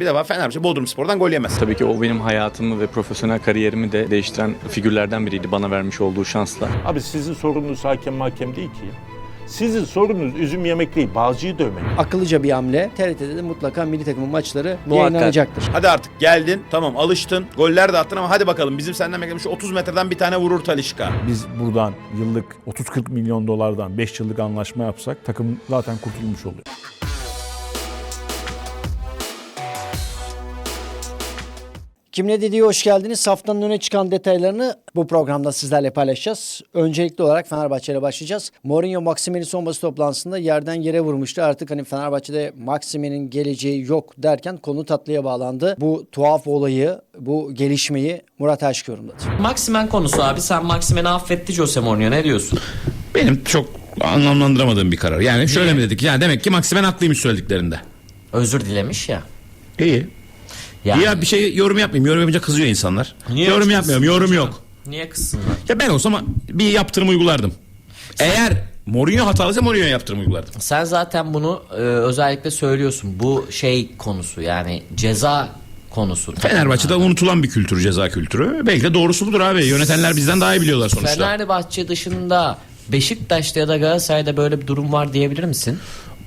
Bir defa Fenerbahçe Bodrum Spor'dan gol yemez. Tabii ki o benim hayatımı ve profesyonel kariyerimi de değiştiren figürlerden biriydi bana vermiş olduğu şansla. Abi sizin sorununuz hakem mahkem değil ki. Sizin sorunuz üzüm yemek değil, balcıyı dövmek. akıllıca bir hamle. TRT'de de mutlaka milli takımın maçları Muhakkak. yayınlanacaktır. Hadi artık geldin tamam alıştın goller de attın ama hadi bakalım bizim senden beklediğimiz şu 30 metreden bir tane vurur Talişka. Biz buradan yıllık 30-40 milyon dolardan 5 yıllık anlaşma yapsak takım zaten kurtulmuş oluyor. Kim ne dediği hoş geldiniz. Haftanın öne çıkan detaylarını bu programda sizlerle paylaşacağız. Öncelikli olarak Fenerbahçe ile başlayacağız. Mourinho Maxime'nin son basın toplantısında yerden yere vurmuştu. Artık hani Fenerbahçe'de Maxime'nin geleceği yok derken konu tatlıya bağlandı. Bu tuhaf olayı, bu gelişmeyi Murat Aşk yorumladı. Maximen konusu abi. Sen Maximen'i affetti Jose Mourinho. Ne diyorsun? Benim çok anlamlandıramadığım bir karar. Yani şöyle mi dedik? Yani demek ki Maksimen haklıymış söylediklerinde. Özür dilemiş ya. İyi. Yani, Ya bir şey yorum yapmayayım. Yorum yapınca kızıyor insanlar. Niye yorum yapmıyorum. Yorum yok. Niye kızsınlar? Ya ben olsam bir yaptırım uygulardım. Eğer Mourinho hatalıysa Mourinho'ya yaptırım uygulardım. Sen zaten bunu e, özellikle söylüyorsun. Bu şey konusu yani ceza konusu. Fenerbahçe'de unutulan bir kültür ceza kültürü. Belki de doğrusu budur abi. Yönetenler bizden daha iyi biliyorlar sonuçta. Fenerbahçe dışında Beşiktaş'ta ya da Galatasaray'da böyle bir durum var diyebilir misin?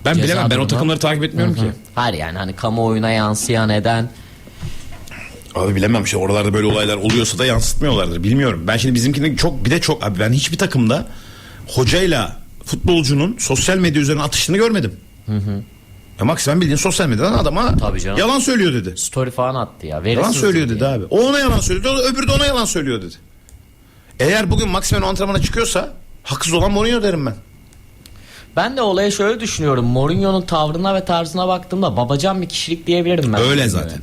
ben Ceza bilemem. Ben o takımları takip etmiyorum ki. Hayır yani hani kamuoyuna yansıyan eden Abi bilemem işte oralarda böyle olaylar oluyorsa da yansıtmıyorlardır. Bilmiyorum. Ben şimdi bizimkinde çok bir de çok abi ben hiçbir takımda hocayla futbolcunun sosyal medya üzerine atıştığını görmedim. Hı hı. Ya Maximen bildiğin sosyal medyadan adama Tabii canım. yalan söylüyor dedi. story falan attı ya. Yalan söylüyor dedi dedi abi. O ona yalan söylüyordu, o- öbürü de ona yalan söylüyor dedi. Eğer bugün o antrenmana çıkıyorsa haksız olan Mourinho derim ben. Ben de olaya şöyle düşünüyorum. Mourinho'nun tavrına ve tarzına baktığımda babacan bir kişilik diyebilirim ben. Öyle zaten.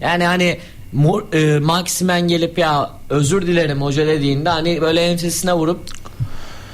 Yani hani Mor, e, Maximen gelip ya özür dilerim hoca dediğinde hani böyle ensesine vurup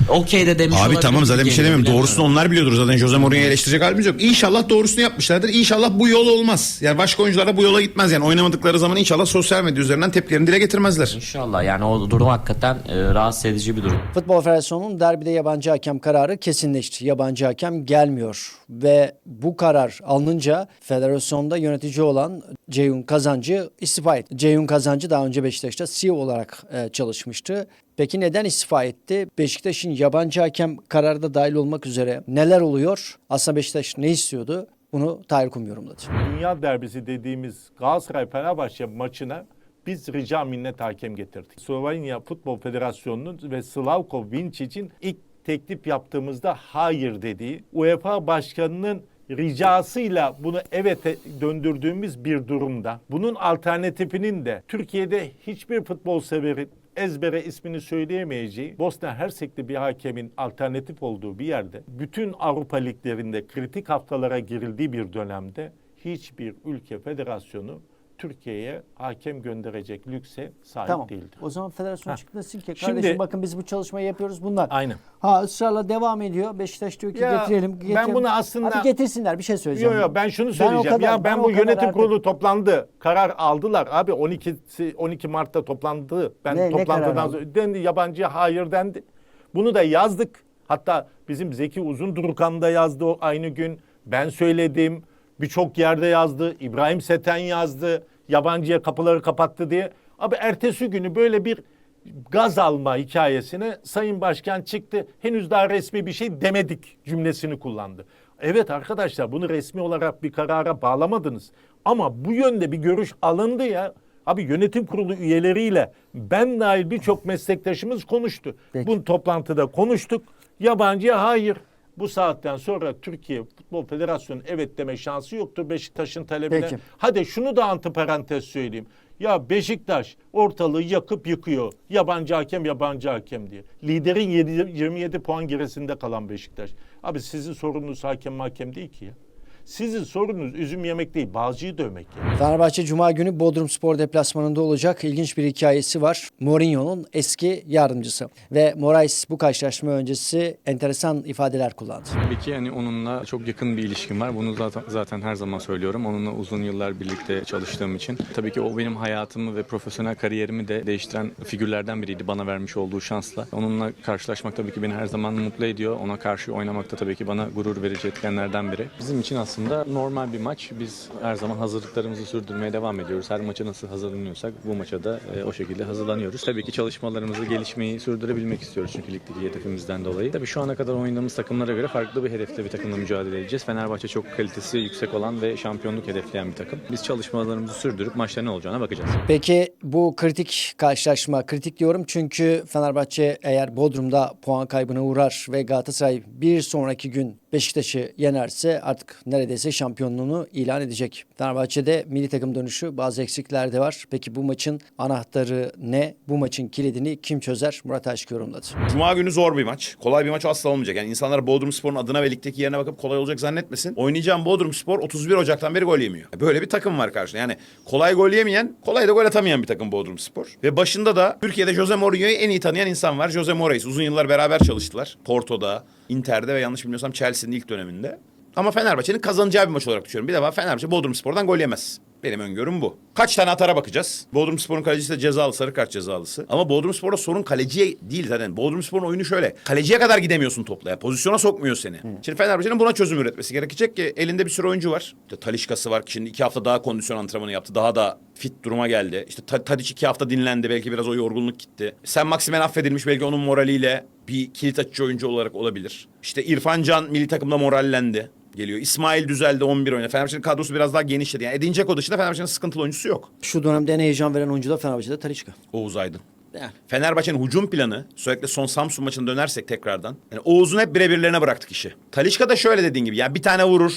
okey de demiş Abi tamam zaten bir şey bilemiyorum. Doğrusunu onlar biliyordur zaten. Jose Mourinho'yu eleştirecek halimiz yok. İnşallah doğrusunu yapmışlardır. İnşallah bu yol olmaz. Yani başka oyuncular da bu yola gitmez. Yani oynamadıkları zaman inşallah sosyal medya üzerinden tepkilerini dile getirmezler. İnşallah yani o durum hakikaten e, rahatsız edici bir durum. Futbol Federasyonu'nun derbide yabancı hakem kararı kesinleşti. Yabancı hakem gelmiyor ve bu karar alınınca federasyonda yönetici olan Ceyhun Kazancı istifa etti. Ceyhun Kazancı daha önce Beşiktaş'ta CEO olarak e, çalışmıştı. Peki neden istifa etti? Beşiktaş'ın yabancı hakem kararı da dahil olmak üzere neler oluyor? Aslında Beşiktaş ne istiyordu? Bunu Tahir Kum yorumladı. Dünya derbisi dediğimiz Galatasaray-Fenerbahçe maçına biz rica minnet hakem getirdik. Slovenya Futbol Federasyonu'nun ve Slavko Vincic'in ilk teklif yaptığımızda hayır dediği, UEFA Başkanı'nın ricasıyla bunu evete döndürdüğümüz bir durumda. Bunun alternatifinin de Türkiye'de hiçbir futbol severi ezbere ismini söyleyemeyeceği Bosna Hersek'te bir hakemin alternatif olduğu bir yerde bütün Avrupa liglerinde kritik haftalara girildiği bir dönemde hiçbir ülke federasyonu Türkiye'ye hakem gönderecek lükse sahip Tamam. değildir. O zaman federasyon Ha. desin ki Şimdi- kardeşim bakın biz bu çalışmayı yapıyoruz bunlar. Aynen. Ha ısrarla devam ediyor. Beşiktaş diyor ki Ya, getirelim, ben getirelim. bunu aslında- Hadi getirsinler bir şey söyleyeceğim. Yok yok ben şunu söyleyeceğim. kadar- ya ben, o bu kadar yönetim artık- kurulu toplandı. Karar aldılar. Abi 12 12 Mart'ta toplandı. Ben Ne- ne toplantıdan sonra dendi yabancıya hayır dendi. Bunu da yazdık. Hatta bizim Zeki Uzun Durukan da yazdı o aynı gün. Ben söyledim. Birçok yerde yazdı. İbrahim Seten yazdı. Yabancıya kapıları kapattı diye. Abi ertesi günü böyle bir gaz alma hikayesine Sayın Başkan çıktı. Henüz daha resmi bir şey demedik cümlesini kullandı. Evet arkadaşlar bunu resmi olarak bir karara bağlamadınız. Ama bu yönde bir görüş alındı ya. Abi yönetim kurulu üyeleriyle ben dahil birçok meslektaşımız konuştu. Peki. Bu toplantıda konuştuk. Yabancıya hayır. Bu saatten sonra Türkiye Futbol Federasyonu evet deme şansı yoktur Beşiktaş'ın talebine. Peki. Hadi şunu da antiparantez söyleyeyim. Ya Beşiktaş ortalığı yakıp yıkıyor. Yabancı hakem yabancı hakem diye. Liderin 7, 27 puan gerisinde kalan Beşiktaş. Abi sizin sorununuz hakem hakem değil ki ya. Sizin sorunuz üzüm yemek değil balcıyı dövmek ya. Fenerbahçe Cuma günü Bodrum Spor deplasmanında olacak. İlginç bir hikayesi var. Mourinho'nun eski yardımcısı. Ve Moraes bu karşılaşma öncesi enteresan ifadeler kullandı. Tabii ki yani onunla çok yakın bir ilişkim var. Bunu zaten zaten her zaman söylüyorum. Onunla uzun yıllar birlikte çalıştığım için. Tabii ki o benim hayatımı ve profesyonel kariyerimi de değiştiren figürlerden biriydi bana vermiş olduğu şansla. Onunla karşılaşmak tabii ki beni her zaman mutlu ediyor. Ona karşı oynamak da tabii ki bana gurur verici etkenlerden biri. Bizim için aslında aslında. Normal bir maç. Biz her zaman hazırlıklarımızı sürdürmeye devam ediyoruz. Her maça nasıl hazırlanıyorsak bu maça da e, o şekilde hazırlanıyoruz. Tabii ki çalışmalarımızı, gelişmeyi sürdürebilmek istiyoruz çünkü ligdeki hedefimizden dolayı. Tabii şu ana kadar oynadığımız takımlara göre farklı bir hedefte bir takımla mücadele edeceğiz. Fenerbahçe çok kalitesi yüksek olan ve şampiyonluk hedefleyen bir takım. Biz çalışmalarımızı sürdürüp maçta ne olacağına bakacağız. Peki bu kritik karşılaşma, kritik diyorum çünkü Fenerbahçe eğer Bodrum'da puan kaybına uğrar ve Galatasaray bir sonraki gün Beşiktaş'ı yenerse artık neredeyse şampiyonluğunu ilan edecek. Fenerbahçe'de milli takım dönüşü bazı eksikler de var. Peki bu maçın anahtarı ne? Bu maçın kilidini kim çözer? Murat Aşk yorumladı. Cuma günü zor bir maç. Kolay bir maç asla olmayacak. Yani insanlar Bodrum Spor'un adına ve ligdeki yerine bakıp kolay olacak zannetmesin. Oynayacağım Bodrum Spor 31 Ocak'tan beri gol yemiyor. Böyle bir takım var karşında. Yani kolay gol yemeyen, kolay da gol atamayan bir takım Bodrum Spor. Ve başında da Türkiye'de Jose Mourinho'yu en iyi tanıyan insan var. Jose Mourinho. Uzun yıllar beraber çalıştılar. Porto'da, Inter'de ve yanlış bilmiyorsam Chelsea'nin ilk döneminde. Ama Fenerbahçe'nin kazanacağı bir maç olarak düşünüyorum. Bir defa Fenerbahçe Bodrum Spor'dan gol yemez. Benim öngörüm bu. Kaç tane atara bakacağız. Bodrum Spor'un kalecisi de cezalı, sarı kart cezalısı. Ama Bodrum Spor'da sorun kaleciye değil zaten. Bodrum Spor'un oyunu şöyle. Kaleciye kadar gidemiyorsun topla ya. Pozisyona sokmuyor seni. Şimdi Fenerbahçe'nin buna çözüm üretmesi gerekecek ki elinde bir sürü oyuncu var. İşte Talişka'sı var. Şimdi iki hafta daha kondisyon antrenmanı yaptı. Daha da fit duruma geldi. İşte Ta- Tadic iki hafta dinlendi. Belki biraz o yorgunluk gitti. Sen Maksimen affedilmiş. Belki onun moraliyle bir kilit açıcı oyuncu olarak olabilir. İşte İrfan Can milli takımda morallendi geliyor. İsmail düzeldi 11 oynadı. Fenerbahçe'nin kadrosu biraz daha genişledi. Yani Edin Dzeko dışında Fenerbahçe'nin sıkıntılı oyuncusu yok. Şu dönemde en heyecan veren oyuncu da Fenerbahçe'de Talisca. Oğuz Aydın. Yani. Fenerbahçe'nin hücum planı özellikle son Samsun maçına dönersek tekrardan. Yani Oğuz'un hep birebirlerine bıraktık işi. Talişka da şöyle dediğin gibi yani bir tane vurur.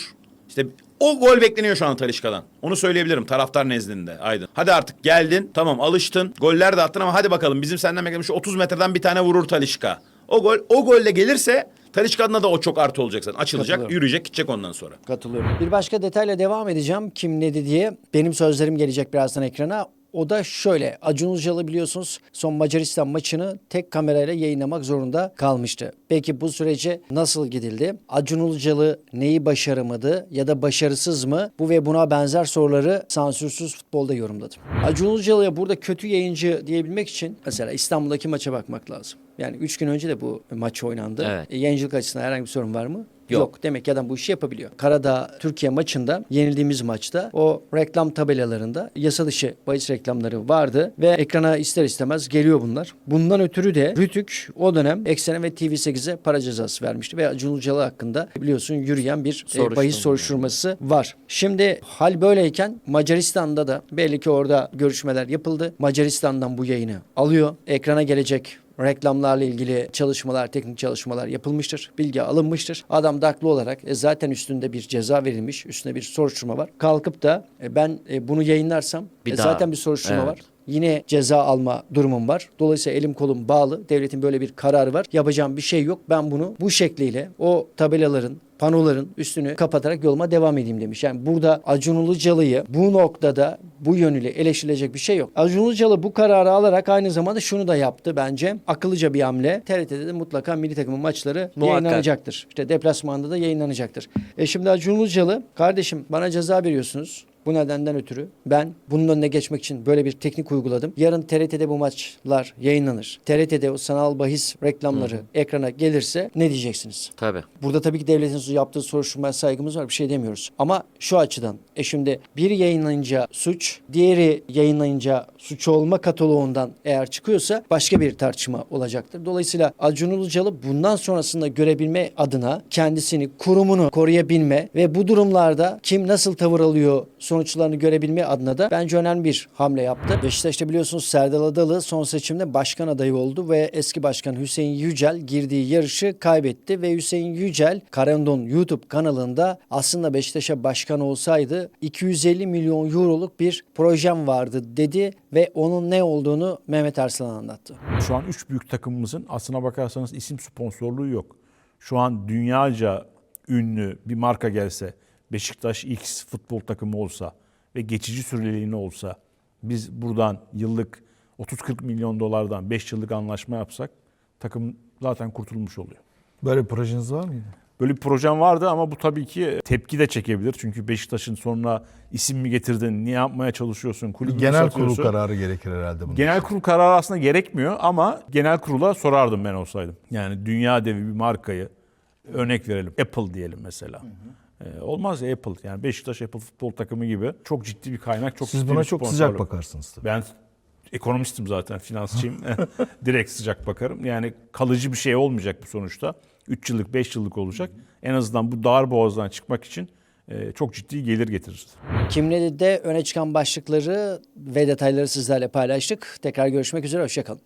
İşte o gol bekleniyor şu an Talişka'dan. Onu söyleyebilirim taraftar nezdinde Aydın. Hadi artık geldin tamam alıştın. Goller de attın ama hadi bakalım bizim senden beklediğimiz şu 30 metreden bir tane vurur Talişka. O gol o golle gelirse Talişka adına da o çok artı olacak zaten. Açılacak, Katılıyorum. yürüyecek, gidecek ondan sonra. Katılıyorum. Bir başka detayla devam edeceğim. Kim ne dedi diye. Benim sözlerim gelecek birazdan ekrana. O da şöyle. Acun Ilıcalı biliyorsunuz son Macaristan maçını tek kamerayla yayınlamak zorunda kalmıştı. Peki bu sürece nasıl gidildi? Acun Ilıcalı neyi başaramadı ya da başarısız mı? Bu ve buna benzer soruları sansürsüz futbolda yorumladım. Acun Ilıcalı'ya burada kötü yayıncı diyebilmek için mesela İstanbul'daki maça bakmak lazım. Yani üç gün önce de bu maç oynandı. Evet. E, yayıncılık açısından herhangi bir sorun var mı? Yok. Yok. Demek ki adam bu işi yapabiliyor. Karadağ Türkiye maçında yenildiğimiz maçta o reklam tabelalarında yasa dışı bahis reklamları vardı ve ekrana ister istemez geliyor bunlar. Bundan ötürü de Rütük o dönem Eksen'e ve TV8'e para cezası vermişti ve Acun Ilıcalı hakkında biliyorsun yürüyen bir e, Soruşturma. bahis soruşturması var. Şimdi hal böyleyken Macaristan'da da belli ki orada görüşmeler yapıldı. Macaristan'dan bu yayını alıyor. Ekrana gelecek reklamlarla ilgili çalışmalar, teknik çalışmalar yapılmıştır. Bilgi alınmıştır. Adam da haklı olarak e, zaten üstünde bir ceza verilmiş, üstünde bir soruşturma var. Kalkıp da e, ben e, bunu yayınlarsam Bir e, daha. zaten bir soruşturma Evet. var. Yine ceza alma durumum var. Dolayısıyla elim kolum bağlı. Devletin böyle bir kararı var. Yapacağım bir şey yok. Ben bunu bu şekliyle o tabelaların panoların üstünü kapatarak yoluma devam edeyim demiş. Yani burada Acun Ilıcalı'yı bu noktada bu yönüyle eleştirilecek bir şey yok. Acun Ilıcalı bu kararı alarak aynı zamanda şunu da yaptı bence. Akıllıca bir hamle. TRT'de de mutlaka milli takımın maçları Muhakkak. yayınlanacaktır. İşte deplasmanda da yayınlanacaktır. E şimdi Acun Ilıcalı kardeşim bana ceza veriyorsunuz. Bu nedenden ötürü ben bunun önüne geçmek için böyle bir teknik uyguladım. Yarın TRT'de bu maçlar yayınlanır. TRT'de o sanal bahis reklamları ekrana gelirse ne diyeceksiniz? Tabii. Burada tabii ki devletin yaptığı soruşturmaya saygımız var bir şey demiyoruz. Ama şu açıdan e şimdi biri yayınlayınca suç, diğeri yayınlayınca suç olma kataloğundan eğer çıkıyorsa başka bir tartışma olacaktır. Dolayısıyla Acun Ilıcalı bundan sonrasında görebilme adına kendisini, kurumunu koruyabilme ve bu durumlarda kim nasıl tavır alıyor sonuçlarını görebilme adına da bence önemli bir hamle yaptı. Beşiktaş'ta biliyorsunuz Serdal Adalı son seçimde başkan adayı oldu ve eski başkan Hüseyin Yücel girdiği yarışı kaybetti ve Hüseyin Yücel Karandon YouTube kanalında aslında Beşiktaş'a başkan olsaydı 250 milyon euroluk bir projem vardı dedi ve onun ne olduğunu Mehmet Arslan anlattı. Şu an üç büyük takımımızın aslına bakarsanız isim sponsorluğu yok. Şu an dünyaca ünlü bir marka gelse, Beşiktaş X futbol takımı olsa ve geçici süreliğine olsa biz buradan yıllık 30-40 milyon dolardan 5 yıllık anlaşma yapsak takım zaten kurtulmuş oluyor. Böyle bir projeniz var mıydı? Böyle bir projem vardı ama bu tabii ki tepki de çekebilir. Çünkü Beşiktaş'ın sonra isim mi getirdin, ne yapmaya çalışıyorsun, kulübü Genel kurul kararı gerekir herhalde bunun. Genel kurul kararı aslında gerekmiyor ama genel kurula sorardım ben olsaydım. Yani dünya devi bir markayı örnek verelim. Apple diyelim mesela. E, olmaz ya Apple. Yani Beşiktaş Apple futbol takımı gibi çok ciddi bir kaynak. Çok Siz buna çok sıcak bakarsınız tabii. Ben ekonomistim zaten, finansçıyım. Direkt sıcak bakarım. Yani kalıcı bir şey olmayacak bu sonuçta. 3 yıllık, 5 yıllık olacak. En azından bu dar boğazdan çıkmak için e, çok ciddi gelir getirir. Kimleri de öne çıkan başlıkları ve detayları sizlerle paylaştık. Tekrar görüşmek üzere, hoşçakalın.